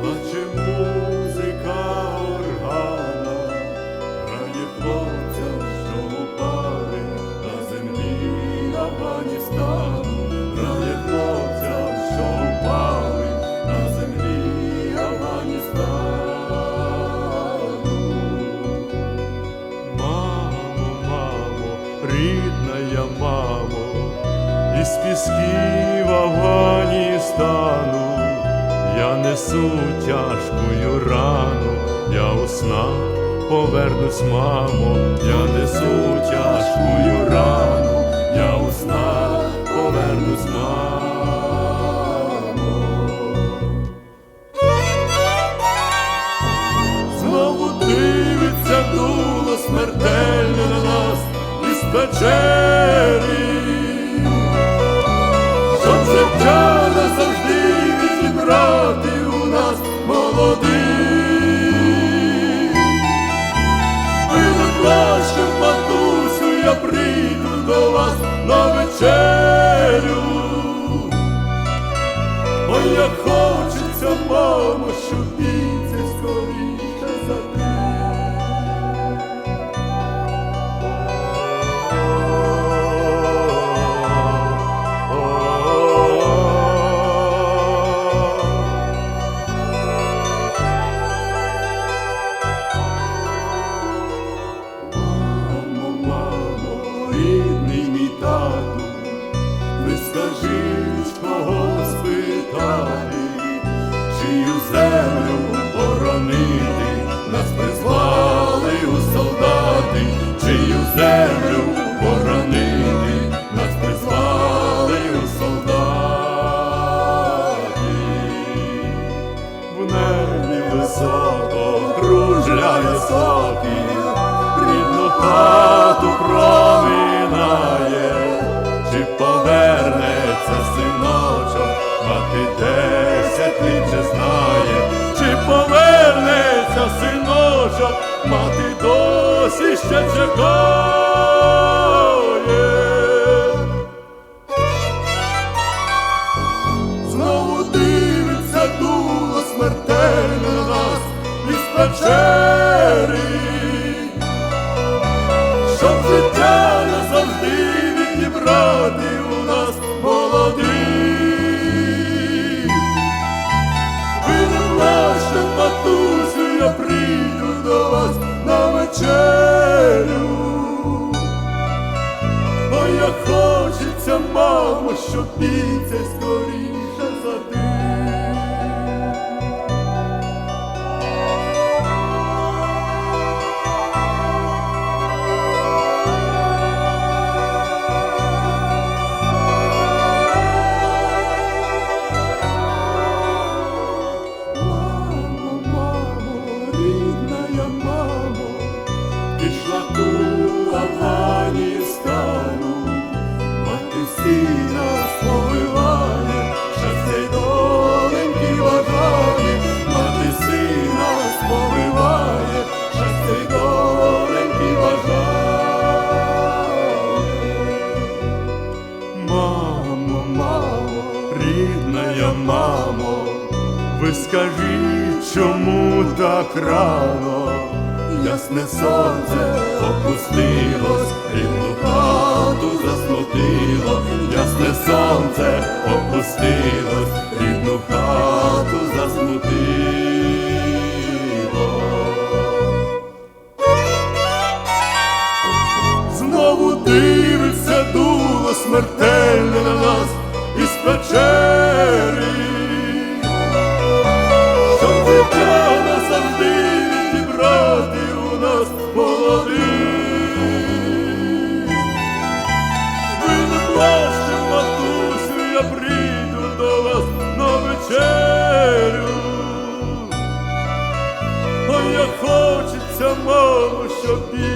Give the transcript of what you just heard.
плаче музика органа, раді хлопцям, упали на землі Афганістану, раді хлопцям, що на землі Афганістану. Мамо, мамо, рідна мамо, із пісків Афганістану я несу тяжкою рану, я у снах повернусь, мамо, я несу тяжкую рану, я у снах повернусь, мамо. Знову дивиться дуло смертельне на нас із печері. Щоб життя назавжди відібрав. мати досі ще чекає. скажи, чому так рано ясне сонце опустилось, рідну хату засмутило, ясне сонце опустилось, рідну хату засмутило. Знову дивиться дуло смертельне на нас і спече. The. be